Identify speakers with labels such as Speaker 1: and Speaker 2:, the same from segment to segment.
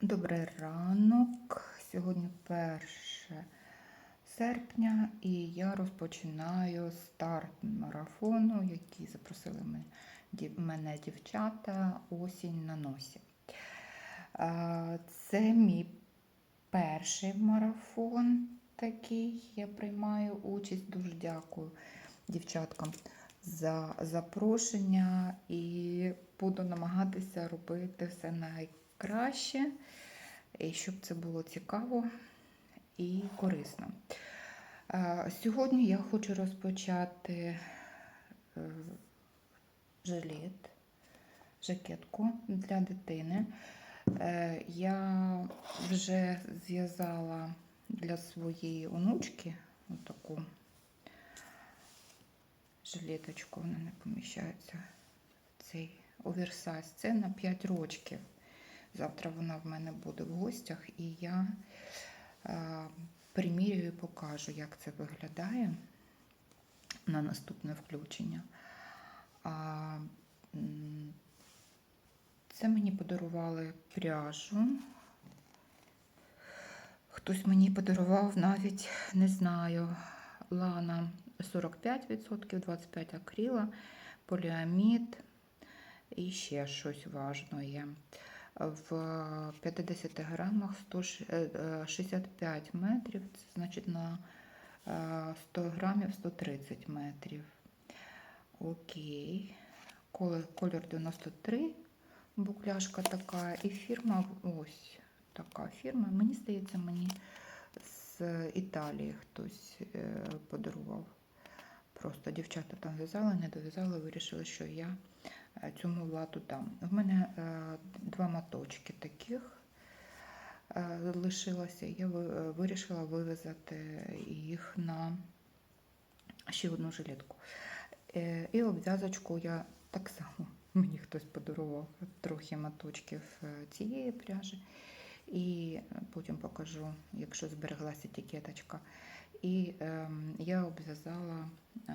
Speaker 1: Добрий ранок. Сьогодні 1 серпня, і я розпочинаю старт марафону, який запросили мене дівчата осінь на носі. Це мій перший марафон такий. Я приймаю участь. Дуже дякую дівчаткам за запрошення і буду намагатися робити все найкраще, і щоб це було цікаво і корисно. Е, Сьогодні я хочу розпочати е, жилет, жакетку для дитини. Е, Я вже зв'язала для своєї онучки таку жилеточку, вона не поміщається цей оверсайз. Це на 5 років. Завтра вона в мене буде в гостях, і я е, примірюю і покажу, як це виглядає на наступне включення. Це мені подарували пряжу. Хтось мені подарував навіть, не знаю, лана 45%, 25 акрила, поліамід і ще щось важне. В 50 грамах 100, е, 65 метрів, це значить на е, 100 грамів 130 метрів. Окей. Колір, колір 93, букляшка така, і фірма ось така фірма. Мені здається, мені з Італії хтось е, подарував. Просто дівчата там в'язали, не дов'язали, вирішили, що я е, цьому владу дам. В мене е, два моточки таких е, лишилося. Я е, вирішила вивезати їх на ще одну жилетку. Е, І обв'язочку я так само мені хтось подарував трохи моточків е, цієї пряжі. І потім покажу, якщо збереглася етикеточка. І ем, я обв'язала е,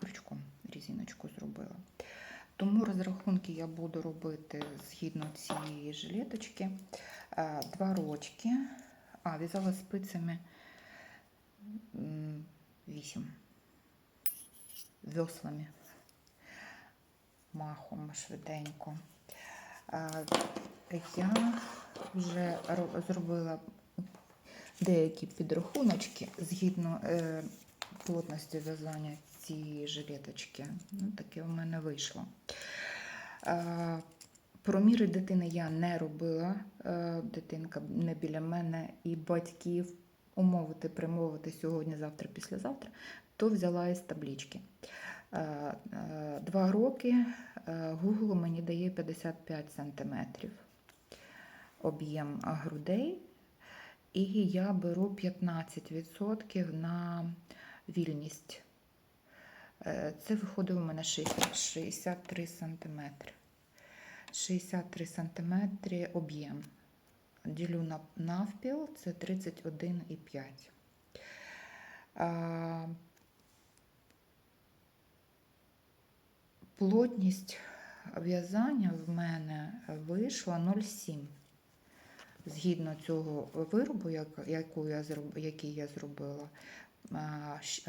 Speaker 1: крючком, різиночку зробила. Тому розрахунки я буду робити згідно цієї жилеточки. Е, Два рочки. А, в'язала спицями 8 веслами. Махом швиденько. Е, Я вже зробила деякі підрахуночки згідно е, плотності в'язання цієї жилеточки. Ну, таке в мене вийшло. Е, Проміри дитини я не робила. Е, Дитинка не біля мене і батьків умовити, примовити сьогодні, завтра, післязавтра, то взяла із таблички. Е, Два роки Google мені дає 55 сантиметрів об'єм грудей, і я беру 15% на вільність. Е, Це виходить у мене 63 сантиметри. 63 сантиметри об'єм. Ділю на навпіл, це 31,5. Плотність в'язання в мене вийшла 0,7. Згідно цього виробу, який я зробила,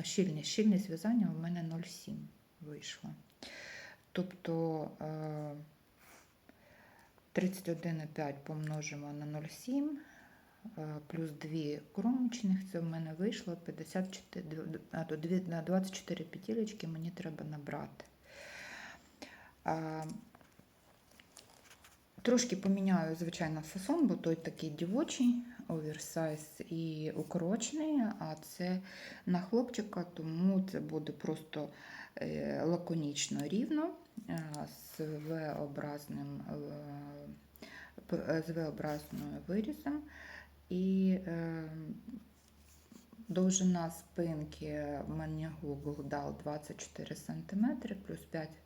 Speaker 1: щільність, щільність в'язання в мене 0,7 вийшла. Тобто е, 31,5 помножимо на 0,7 е, плюс 2 кромочних, це в мене вийшло 54, а, то на 24 петелечки мені треба набрати. Трошки поміняю, звичайно, фасон, бо той такий дівочий, оверсайз і укорочений, а це на хлопчика, тому це буде просто е, лаконічно рівно е, з V-образним е, з V-образною вирізом. І довжина спинки мені Google дав 24 см плюс 5 см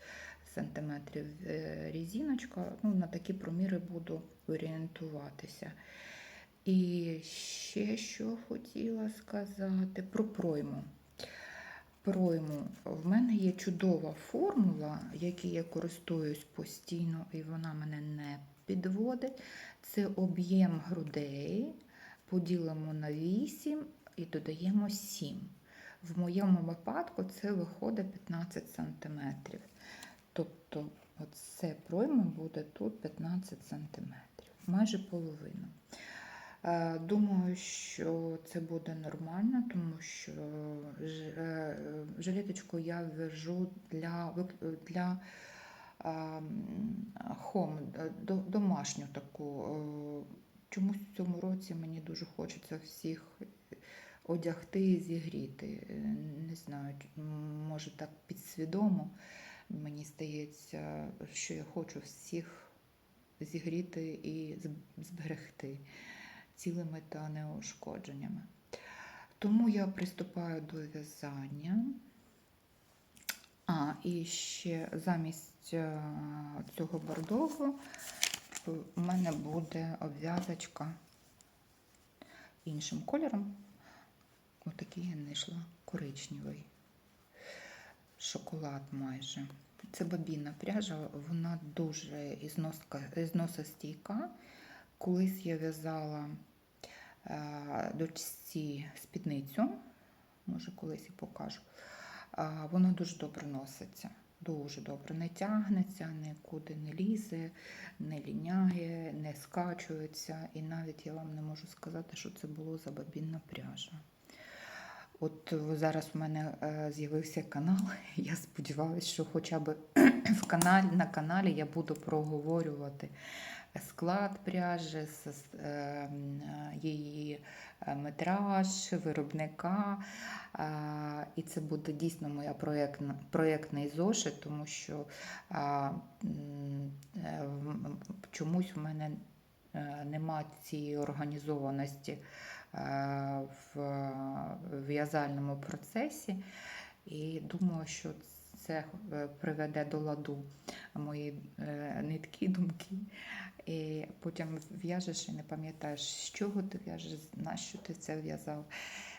Speaker 1: різиночка. Ну, на такі проміри буду орієнтуватися. І ще що хотіла сказати про пройму. Пройму. В мене є чудова формула, якій я користуюсь постійно, і вона мене не підводить. Це об'єм грудей. Поділимо на 8 і додаємо 7. В моєму випадку це виходить 15 см. Тобто, оце пройма буде тут 15 см, майже половина. Е, Думаю, що це буде нормально, тому що е, жилеточку я в'яжу для, для хом, домашню таку. е, Чомусь в цьому році мені дуже хочеться всіх одягти і зігріти. Е, Не знаю, може так підсвідомо. Мені здається, що я хочу всіх зігріти і зберегти цілими та неушкодженнями. Тому я приступаю до в'язання. А, і ще замість е, цього бордового у мене буде обв'язочка іншим кольором. Отакий я знайшла коричневий шоколад майже. Це бабіна пряжа, вона дуже ізноска. Колись я в'язала е, дочці спідницю, може колись і покажу. Вона дуже добре носиться. Дуже добре не тягнеться, нікуди не лізе, не ліняє, не скачується. І навіть я вам не можу сказати, що це було за бабінна пряжа. От е, зараз в мене е, з'явився канал. Я сподіваюся, що хоча б в каналі, на каналі я буду проговорювати склад пряжі, с- е, її метраж, виробника. І це буде дійсно моя проєктна, проєктний зошит, тому що чомусь в мене нема цієї організованості в в'язальному процесі. І думаю, що це е, приведе до ладу мої е, нитки, думки. І потім в'яжеш і не пам'ятаєш, з чого ти в'яжеш, на що ти це в'язав.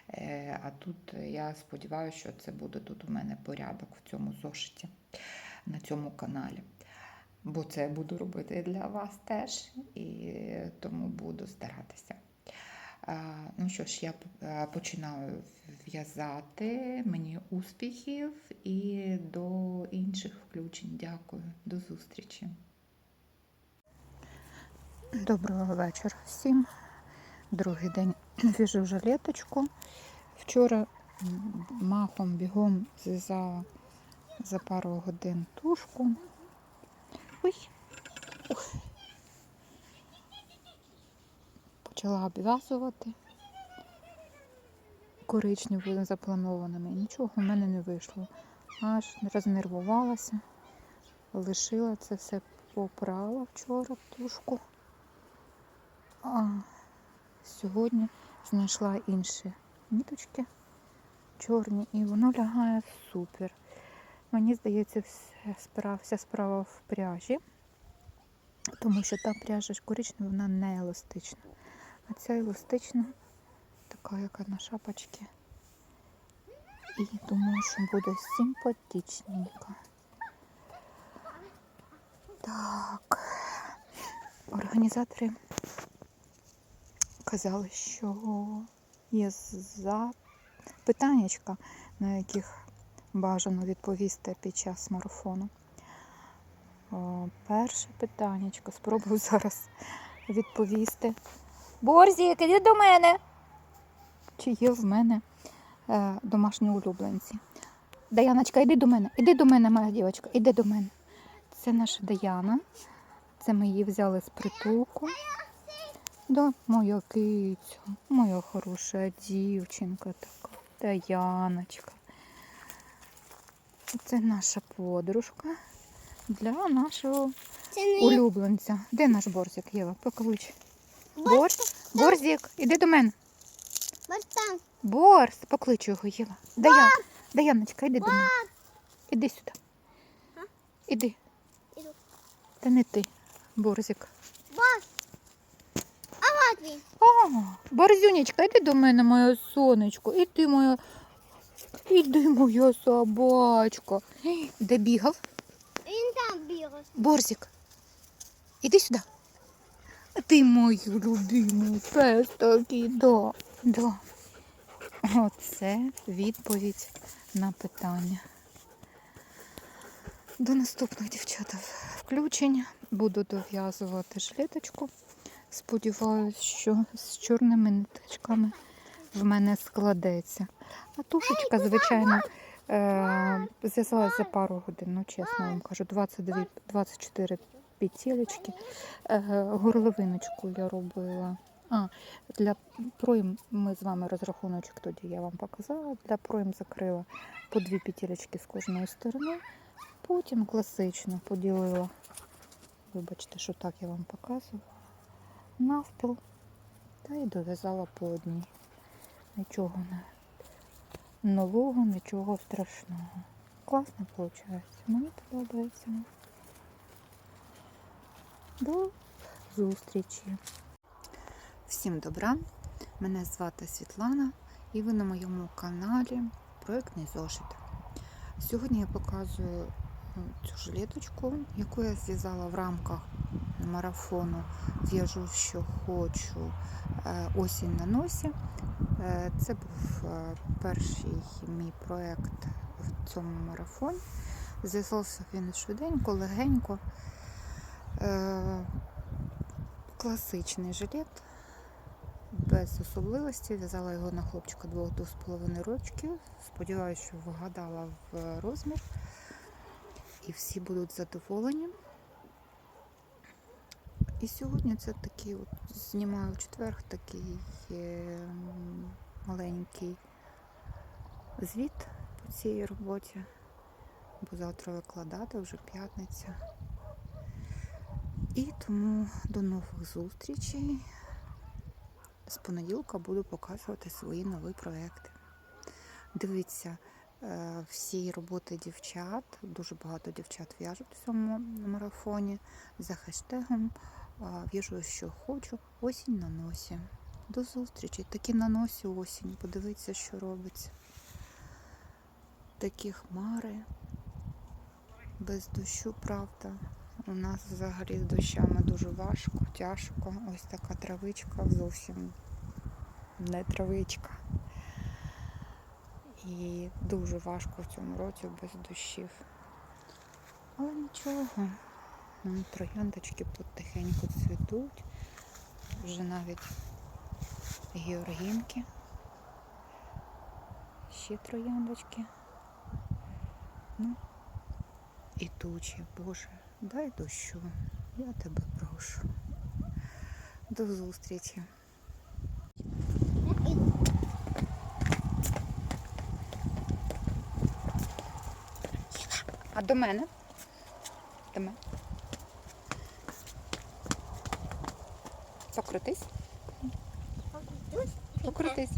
Speaker 1: Е, А тут я сподіваюся, що це буде тут у мене порядок в цьому зошиті, на цьому каналі. Бо це я буду робити для вас теж, і тому буду старатися. Ну що ж, я е, починаю в'язати. Мені успіхів і до інших включень. Дякую, до зустрічі. Доброго вечора всім. Другий день в'яжу жилеточку. Вчора махом бігом зв'язала за пару годин тушку. Ой. Ух. Почала обв'язувати коричневими запланованими. Нічого в мене не вийшло. Аж рознервувалася, лишила це все попрала вчора тушку. А сьогодні знайшла інші ніточки чорні, і воно лягає супер. Мені здається, вся справа в пряжі, тому що та пряжа коричнева, вона не еластична. А ця еластична, така, яка на шапочці. І думаю, що буде симпатичненько. Так. Організатори казали, що є за на яких бажано відповісти під час марафону. Перше питаннячко. Спробую зараз відповісти. Борзік, іди до мене. Чи є в мене е, домашні улюбленці? Даяночка, іди до мене, іди до мене, моя дівчинка, іди до мене. Це наша Даяна. Це ми її взяли з притулку. Да, моя киця, моя хороша дівчинка така, Даяночка. Це наша подружка для нашого улюбленця. Де наш борзик, Єва? Поклич. Борз, борзик, іди до мене.
Speaker 2: Бартан.
Speaker 1: Борз, поклич його, Єва. Даян, Даяночка, іди до мене. Іди сюди.
Speaker 2: А?
Speaker 1: Іди.
Speaker 2: Іду.
Speaker 1: Та не ти, борзик.
Speaker 2: Бас. А от він.
Speaker 1: А, Борзюнечка, іди до мене, моє сонечко. Іди, моя. Іди, моя собачка. Де бігав?
Speaker 2: Він там бігав.
Speaker 1: Борзик. Іди сюди. Ти мою любимий пес такий, да, да. Оце відповідь на питання. До наступних дівчата включень. Буду дов'язувати жилеточку. Сподіваюсь, що з чорними ниточками в мене складеться. А тушечка, звичайно, е- зв'язалася за пару годин, ну чесно вам кажу, 22, 24 петелечки. Е, горловиночку я робила. А, для пройм ми з вами розрахуночок тоді я вам показала. Для пройм закрила по дві петелечки з кожної сторони. Потім класично поділила. Вибачте, що так я вам показую. Навпіл. Та й дов'язала по одній. Нічого не нового, нічого страшного. Класно виходить. Мені подобається. До зустрічі. Всім добра! Мене звати Світлана і ви на моєму каналі Проєктний зошит. Сьогодні я показую цю жилеточку, яку я зв'язала в рамках марафону В'яжу, що хочу е, осінь на носі. Е, Це був е, перший мій проєкт в цьому марафоні. Зв'язався він швиденько, легенько. Е, Класичний жилет, без особливості. В'язала його на хлопчика 2-2,5 рочків. Сподіваюся, що вгадала в розмір. І всі будуть задоволені. І сьогодні це такий от знімаю в четвер такий е, маленький звіт по цій роботі. Бо завтра викладати вже п'ятниця. І тому до нових зустрічей. З понеділка буду показувати свої нові проекти. Дивіться е, всі роботи дівчат. Дуже багато дівчат в'яжуть в цьому марафоні за хештегом е, В'яжу, що хочу. Осінь на носі. До зустрічі. Такі на носі осінь. Подивіться, що робиться. Такі хмари. Без дощу, правда. У нас взагалі з дощами дуже важко, тяжко. Ось така травичка зовсім не травичка. І дуже важко в цьому році без дощів. Але нічого. Вон Трояндочки потихеньку цвітуть. Вже навіть георгінки. Ще трояндочки. Ну, і тучі, Боже, дай дощу. Я тебе прошу. До зустрічі. А до мене? До мене. Покрутись. Покрутись.